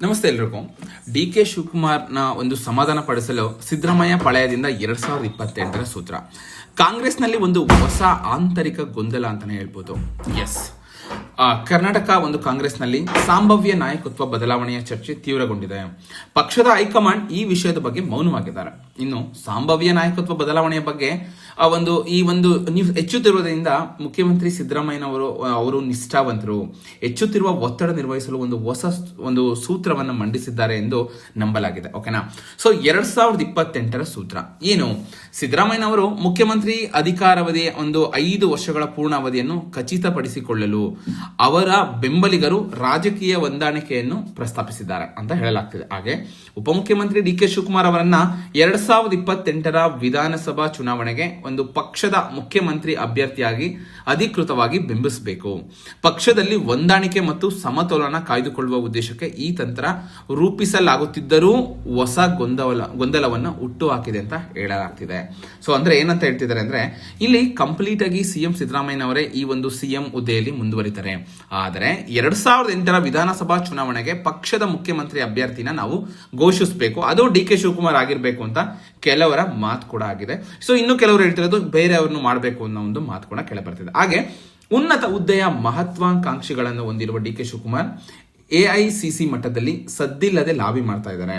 ನಮಸ್ತೆ ಎಲ್ರಿಗೂ. D K ಶಿವಕುಮಾರ್ನ ಒಂದು ಸಮಾಧಾನ ಪಡಿಸಲು ಸಿದ್ದರಾಮಯ್ಯ ಪಾಳ್ಯದಿಂದ ಎರಡ್ ಸಾವಿರದ ಇಪ್ಪತ್ತೆಂಟರ ಸೂತ್ರ. ಕಾಂಗ್ರೆಸ್ನಲ್ಲಿ ಒಂದು ಹೊಸ ಆಂತರಿಕ ಗೊಂದಲ ಅಂತಾನೆ ಹೇಳ್ಬೋದು. ಎಸ್ ಕರ್ನಾಟಕ ಒಂದು ಕಾಂಗ್ರೆಸ್ನಲ್ಲಿ ಸಂಭಾವ್ಯ ನಾಯಕತ್ವ ಬದಲಾವಣೆಯ ಚರ್ಚೆ ತೀವ್ರಗೊಂಡಿದೆ. ಪಕ್ಷದ ಹೈಕಮಾಂಡ್ ಈ ವಿಷಯದ ಬಗ್ಗೆ ಮೌನವಾಗಿದ್ದಾರೆ. ಇನ್ನು ಸಂಭಾವ್ಯ ನಾಯಕತ್ವ ಬದಲಾವಣೆಯ ಬಗ್ಗೆ, ಆ, ಒಂದು, ಈ ಒಂದು ನ್ಯೂಸ್ ಹೆಚ್ಚುತ್ತಿರುವುದರಿಂದ ಮುಖ್ಯಮಂತ್ರಿ ಸಿದ್ದರಾಮಯ್ಯನವರು ಅವರು ನಿಷ್ಠಾವಂತರು. ಹೆಚ್ಚುತ್ತಿರುವ ಒತ್ತಡ ನಿರ್ವಹಿಸಲು ಒಂದು ಹೊಸ ಒಂದು ಸೂತ್ರವನ್ನು ಮಂಡಿಸಿದ್ದಾರೆ ಎಂದು ನಂಬಲಾಗಿದೆ. ಓಕೆನಾ? ಸೊ ಎರಡ್ ಸಾವಿರದ ಇಪ್ಪತ್ತೆಂಟರ ಸೂತ್ರ. ಏನು? ಸಿದ್ದರಾಮಯ್ಯನವರು ಮುಖ್ಯಮಂತ್ರಿ ಅಧಿಕಾರಾವಧಿಯ ಒಂದು ಐದು ವರ್ಷಗಳ ಪೂರ್ಣಾವಧಿಯನ್ನು ಖಚಿತಪಡಿಸಿಕೊಳ್ಳಲು ಅವರ ಬೆಂಬಲಿಗರು ರಾಜಕೀಯ ಹೊಂದಾಣಿಕೆಯನ್ನು ಪ್ರಸ್ತಾಪಿಸಿದ್ದಾರೆ ಅಂತ ಹೇಳಲಾಗ್ತಿದೆ. ಹಾಗೆ ಉಪಮುಖ್ಯಮಂತ್ರಿ ಡಿ ಕೆ ಶಿವಕುಮಾರ್ ಅವರನ್ನ ಎರಡ್ ಸಾವಿರದ ಇಪ್ಪತ್ತೆಂಟರ ವಿಧಾನಸಭಾ ಚುನಾವಣೆಗೆ ಒಂದು ಪಕ್ಷದ ಮುಖ್ಯಮಂತ್ರಿ ಅಭ್ಯರ್ಥಿಯಾಗಿ ಅಧಿಕೃತವಾಗಿ ಬಿಂಬಿಸಬೇಕು. ಪಕ್ಷದಲ್ಲಿ ಹೊಂದಾಣಿಕೆ ಮತ್ತು ಸಮತೋಲನ ಕಾಯ್ದುಕೊಳ್ಳುವ ಉದ್ದೇಶಕ್ಕೆ ಈ ತಂತ್ರ ರೂಪಿಸಲಾಗುತ್ತಿದ್ದರೂ ಹೊಸ ಗೊಂದಲ, ಗೊಂದಲವನ್ನು ಹುಟ್ಟು ಹಾಕಿದೆ ಅಂತ ಹೇಳಲಾಗ್ತಿದೆ. ಸೊ ಅಂದ್ರೆ ಏನಂತ ಹೇಳ್ತಿದ್ದಾರೆ ಅಂದ್ರೆ ಇಲ್ಲಿ ಕಂಪ್ಲೀಟ್ ಆಗಿ ಸಿಎಂ ಸಿದ್ದರಾಮಯ್ಯನವರೇ ಈ ಒಂದು ಸಿಎಂ ಹುದ್ದೆಯಲ್ಲಿ ಮುಂದುವರಿತಾರೆ. ಆದರೆ ಎರಡು ಸಾವಿರದ ಎಂಟರ ವಿಧಾನಸಭಾ ಚುನಾವಣೆಗೆ ಪಕ್ಷದ ಮುಖ್ಯಮಂತ್ರಿ ಅಭ್ಯರ್ಥಿನ ನಾವು ಘೋಷಿಸಬೇಕು. ಅದು ಡಿ ಕೆ ಶಿವಕುಮಾರ್ ಆಗಿರಬೇಕು ಅಂತ ಕೆಲವರ ಮಾತು ಕೂಡ ಆಗಿದೆ. ಸೊ ಇನ್ನು ಕೆಲವರು ಹೇಳ್ತಿರೋದು ಬೇರೆಯವ್ರನ್ನು ಮಾಡಬೇಕು ಅನ್ನೋ ಒಂದು ಮಾತು ಕೂಡ ಕೆಳ ಬರ್ತಿದೆ. ಹಾಗೆ ಉನ್ನತ ಹುದ್ದೆಯ ಮಹತ್ವಾಕಾಂಕ್ಷಿಗಳನ್ನು ಹೊಂದಿರುವ ಡಿ ಕೆ ಶಿವಕುಮಾರ್ ಎಐಸಿಸಿ ಮಟ್ಟದಲ್ಲಿ ಸದ್ದಿಲ್ಲದೆ ಲಾಬಿ ಮಾಡ್ತಾ ಇದ್ದಾರೆ.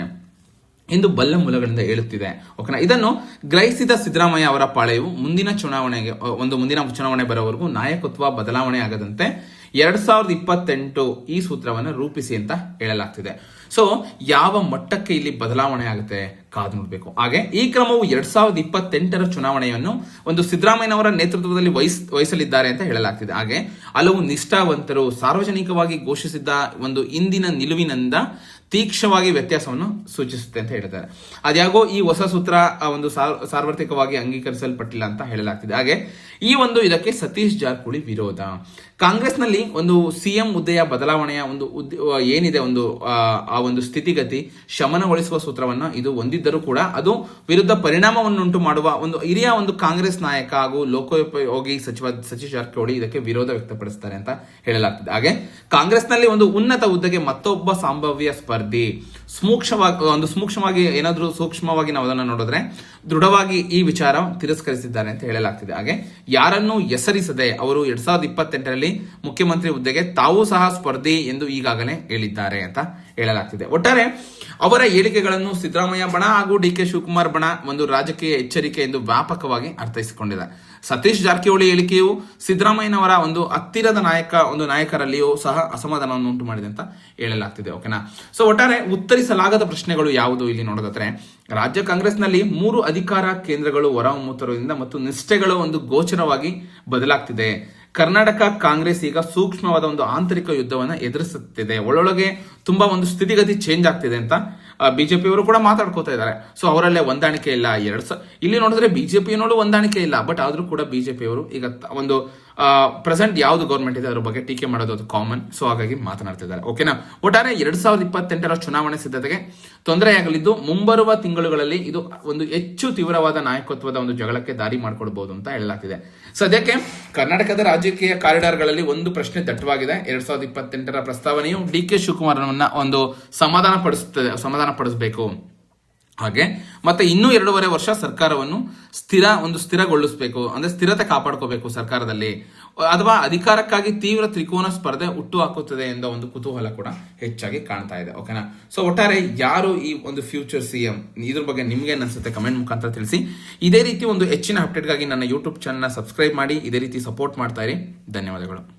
ಎಂದು ಬಲ್ಲ ಮೂಲಗಳಿಂದ ಹೇಳುತ್ತಿದೆ. ಓಕೆನಾ? ಇದನ್ನು ಗ್ರಹಿಸಿದ ಸಿದ್ದರಾಮಯ್ಯ ಅವರ ಪಾಳೆಯು ಮುಂದಿನ ಚುನಾವಣೆಗೆ ಒಂದು ಮುಂದಿನ ಚುನಾವಣೆ ಬರೋವರೆಗೂ ನಾಯಕತ್ವ ಬದಲಾವಣೆ ಆಗದಂತೆ ಎರಡ್ ಸಾವಿರದ ಇಪ್ಪತ್ತೆಂಟು ಈ ಸೂತ್ರವನ್ನು ರೂಪಿಸಿ ಅಂತ ಹೇಳಲಾಗ್ತಿದೆ. ಸೊ ಯಾವ ಮಟ್ಟಕ್ಕೆ ಇಲ್ಲಿ ಬದಲಾವಣೆ ಆಗುತ್ತೆ? ಕಾದು ನೋಡಬೇಕು. ಹಾಗೆ, ಈ ಕ್ರಮವು ಎರಡ್ ಸಾವಿರದ ಇಪ್ಪತ್ತೆಂಟರ ಚುನಾವಣೆಯನ್ನು ಒಂದು ಸಿದ್ದರಾಮಯ್ಯನವರ ನೇತೃತ್ವದಲ್ಲಿ ವಹಿಸ್, ವಹಿಸಲಿದ್ದಾರೆ ಅಂತ ಹೇಳಲಾಗ್ತಿದೆ. ಹಾಗೆ, ಹಲವು ನಿಷ್ಠಾವಂತರು ಸಾರ್ವಜನಿಕವಾಗಿ ಘೋಷಿಸಿದ್ದ ಒಂದು ಇಂದಿನ ನಿಲುವಿನಿಂದ ತೀಕ್ಷವಾಗಿ ವ್ಯತ್ಯಾಸವನ್ನು ಸೂಚಿಸುತ್ತೆ ಅಂತ ಹೇಳ್ತಾರೆ ಅದ್ಯಾಗೋ ಈ ಹೊಸ ಸೂತ್ರ ಒಂದು ಸಾರ್- ಸಾರ್ವತ್ರಿಕವಾಗಿ ಅಂಗೀಕರಿಸಲ್ಪಟ್ಟಿಲ್ಲ ಅಂತ ಹೇಳಲಾಗ್ತಿದೆ. ಹಾಗೆ, ಈ ಒಂದು ಇದಕ್ಕೆ ಸತೀಶ್ ಜಾರಕಿಹೊಳಿ ವಿರೋಧ. ಕಾಂಗ್ರೆಸ್ನಲ್ಲಿ ಒಂದು ಸಿಎಂ ಹುದ್ದೆಯ ಬದಲಾವಣೆಯ ಒಂದು ಏನಿದೆ ಒಂದು ಆ ಒಂದು ಸ್ಥಿತಿಗತಿ ಶಮನಗೊಳಿಸುವ ಸೂತ್ರವನ್ನು ಇದು ಹೊಂದಿದ್ದರೂ ಕೂಡ ಅದು ವಿರುದ್ಧ ಪರಿಣಾಮವನ್ನುಂಟು ಮಾಡುವ ಒಂದು ಹಿರಿಯ ಒಂದು ಕಾಂಗ್ರೆಸ್ ನಾಯಕ ಹಾಗೂ ಲೋಕೋಪಯೋಗಿ ಸಚಿವ ಸತೀಶ್ ಜಾರಕಿಹೊಳಿ ಇದಕ್ಕೆ ವಿರೋಧ ವ್ಯಕ್ತಪಡಿಸ್ತಾರೆ ಅಂತ ಹೇಳಲಾಗ್ತದೆ. ಹಾಗೆ ಕಾಂಗ್ರೆಸ್ನಲ್ಲಿ ಒಂದು ಉನ್ನತ ಹುದ್ದೆಗೆ ಮತ್ತೊಬ್ಬ ಸಂಭಾವ್ಯ ಸ್ಪರ್ಧಿ ಸೂಕ್ಷ್ಮವಾಗಿ ಒಂದು ಸೂಕ್ಷ್ಮವಾಗಿ ಏನಾದರೂ ಸೂಕ್ಷ್ಮವಾಗಿ ನಾವು ಅದನ್ನು ನೋಡಿದ್ರೆ ದೃಢವಾಗಿ ಈ ವಿಚಾರ ತಿರಸ್ಕರಿಸಿದ್ದಾರೆ ಅಂತ ಹೇಳಲಾಗ್ತಿದೆ. ಹಾಗೆ ಯಾರನ್ನು ಹೆಸರಿಸದೆ ಅವರು ಎರಡ್ ಸಾವಿರದ ಇಪ್ಪತ್ತೆಂಟರಲ್ಲಿ ಮುಖ್ಯಮಂತ್ರಿ ಹುದ್ದೆಗೆ ತಾವು ಸಹ ಸ್ಪರ್ಧಿ ಎಂದು ಈಗಾಗಲೇ ಹೇಳಿದ್ದಾರೆ ಅಂತ ಹೇಳಲಾಗ್ತಿದೆ. ಒಟ್ಟಾರೆ ಅವರ ಹೇಳಿಕೆಗಳನ್ನು ಸಿದ್ದರಾಮಯ್ಯ ಬಣ ಹಾಗೂ ಡಿ ಕೆ ಶಿವಕುಮಾರ್ ಬಣ ಒಂದು ರಾಜಕೀಯ ಎಚ್ಚರಿಕೆ ಎಂದು ವ್ಯಾಪಕವಾಗಿ ಅರ್ಥೈಸಿಕೊಂಡಿದೆ. ಸತೀಶ್ ಜಾರಕಿಹೊಳಿ ಹೇಳಿಕೆಯು ಸಿದ್ದರಾಮಯ್ಯನವರ ಒಂದು ಹತ್ತಿರದ ನಾಯಕ, ಒಂದು ನಾಯಕರಲ್ಲಿಯೂ ಸಹ ಅಸಮಾಧಾನವನ್ನು ಉಂಟು ಮಾಡಿದೆ ಅಂತ ಹೇಳಲಾಗ್ತಿದೆ. ಓಕೆನಾ? ಸೊ ಒಟ್ಟಾರೆ ಉತ್ತರಿಸಲಾಗದ ಪ್ರಶ್ನೆಗಳು ಯಾವುದು ಇಲ್ಲಿ ನೋಡೋದಾದ್ರೆ ರಾಜ್ಯ ಕಾಂಗ್ರೆಸ್ನಲ್ಲಿ ಮೂರು ಅಧಿಕಾರ ಕೇಂದ್ರಗಳು ಹೊರಹೊಮ್ಮುತ್ತಿರುವುದರಿಂದ ಮತ್ತು ನಿಷ್ಠೆಗಳು ಒಂದು ಗೋಚರವಾಗಿ ಬದಲಾಗ್ತಿದೆ. ಕರ್ನಾಟಕ ಕಾಂಗ್ರೆಸ್ ಈಗ ಸೂಕ್ಷ್ಮವಾದ ಒಂದು ಆಂತರಿಕ ಯುದ್ಧವನ್ನ ಎದುರಿಸುತ್ತಿದೆ. ಒಳೊಳಗೆ ತುಂಬಾ ಒಂದು ಸ್ಥಿತಿಗತಿ ಚೇಂಜ್ ಆಗ್ತಿದೆ ಅಂತ ಬಿಜೆಪಿ ಅವರು ಕೂಡ ಮಾತಾಡ್ಕೋತಾ ಇದ್ದಾರೆ. ಸೊ ಅವರಲ್ಲೇ ಹೊಂದಾಣಿಕೆ ಇಲ್ಲ ಎರಡ್ ಇಲ್ಲಿ ನೋಡಿದ್ರೆ ಬಿಜೆಪಿಯನ್ನೋಡು ಹೊಂದಾಣಿಕೆ ಇಲ್ಲ ಬಟ್ ಆದ್ರೂ ಕೂಡ ಬಿಜೆಪಿ ಅವರು ಈಗ ಒಂದು ಪ್ರೆಸೆಂಟ್ ಯಾವ್ದು ಗೌರ್ಮೆಂಟ್ ಇದೆ ಅದ್ರ ಬಗ್ಗೆ ಟೀಕೆ ಮಾಡೋದು ಅದು ಕಾಮನ್ ಸೊ ಹಾಗಾಗಿ ಮಾತನಾಡ್ತಿದ್ದಾರೆ ಓಕೆನಾ ಒಟ್ಟಾರೆ ಎರಡ್ ಸಾವಿರದ ಇಪ್ಪತ್ತೆಂಟರ ಚುನಾವಣೆ ಸಿದ್ಧತೆಗೆ ತೊಂದರೆಯಾಗಲಿದ್ದು ಮುಂಬರುವ ತಿಂಗಳುಗಳಲ್ಲಿ ಇದು ಒಂದು ಹೆಚ್ಚು ತೀವ್ರವಾದ ನಾಯಕತ್ವದ ಒಂದು ಜಗಳಕ್ಕೆ ದಾರಿ ಮಾಡಿಕೊಡ್ಬಹುದು ಅಂತ ಹೇಳಲಾಗ್ತಿದೆ. ಸದ್ಯಕ್ಕೆ ಕರ್ನಾಟಕದ ರಾಜಕೀಯ ಕಾರಿಡಾರ್ಗಳಲ್ಲಿ ಒಂದು ಪ್ರಶ್ನೆ ದಟ್ಟವಾಗಿದೆ. ಎರಡ್ ಸಾವಿರದ ಇಪ್ಪತ್ತೆಂಟರ ಪ್ರಸ್ತಾವನೆಯು ಡಿ ಕೆ ಶಿವಕುಮಾರ್ ಒಂದು ಸಮಾಧಾನ ಪಡಿಸುತ್ತದೆ ಸಮಾಧಾನ ಪಡಿಸಬೇಕು ಹಾಗೆ, ಮತ್ತೆ ಇನ್ನೂ ಎರಡೂವರೆ ವರ್ಷ ಸರ್ಕಾರವನ್ನು ಸ್ಥಿರ, ಒಂದು ಸ್ಥಿರಗೊಳಿಸಬೇಕು, ಅಂದ್ರೆ ಸ್ಥಿರತೆ ಕಾಪಾಡ್ಕೋಬೇಕು ಸರ್ಕಾರದಲ್ಲಿ. ಅಥವಾ ಅಧಿಕಾರಕ್ಕಾಗಿ ತೀವ್ರ ತ್ರಿಕೋನ ಸ್ಪರ್ಧೆ ಹುಟ್ಟು ಹಾಕುತ್ತದೆ ಎಂಬ ಒಂದು ಕುತೂಹಲ ಕೂಡ ಹೆಚ್ಚಾಗಿ ಕಾಣ್ತಾ ಇದೆ, ಓಕೆನಾ? ಸೊ ಒಟ್ಟಾರೆ ಯಾರು ಈ ಒಂದು ಫ್ಯೂಚರ್ ಸಿ ಎಂ ಇದ್ರ ಬಗ್ಗೆ ನಿಮ್ಗೆ ಅನ್ಸುತ್ತೆ ಕಮೆಂಟ್ ಮುಖಾಂತರ ತಿಳಿಸಿ. ಇದೇ ರೀತಿ ಒಂದು ಹೆಚ್ಚಿನ ಅಪ್ಡೇಟ್ಗಾಗಿ ನನ್ನ ಯೂಟ್ಯೂಬ್ ಚಾನಲ್ನ ಸಬ್ಸ್ಕ್ರೈಬ್ ಮಾಡಿ, ಇದೇ ರೀತಿ ಸಪೋರ್ಟ್ ಮಾಡ್ತಾ ಇರಿ. ಧನ್ಯವಾದಗಳು.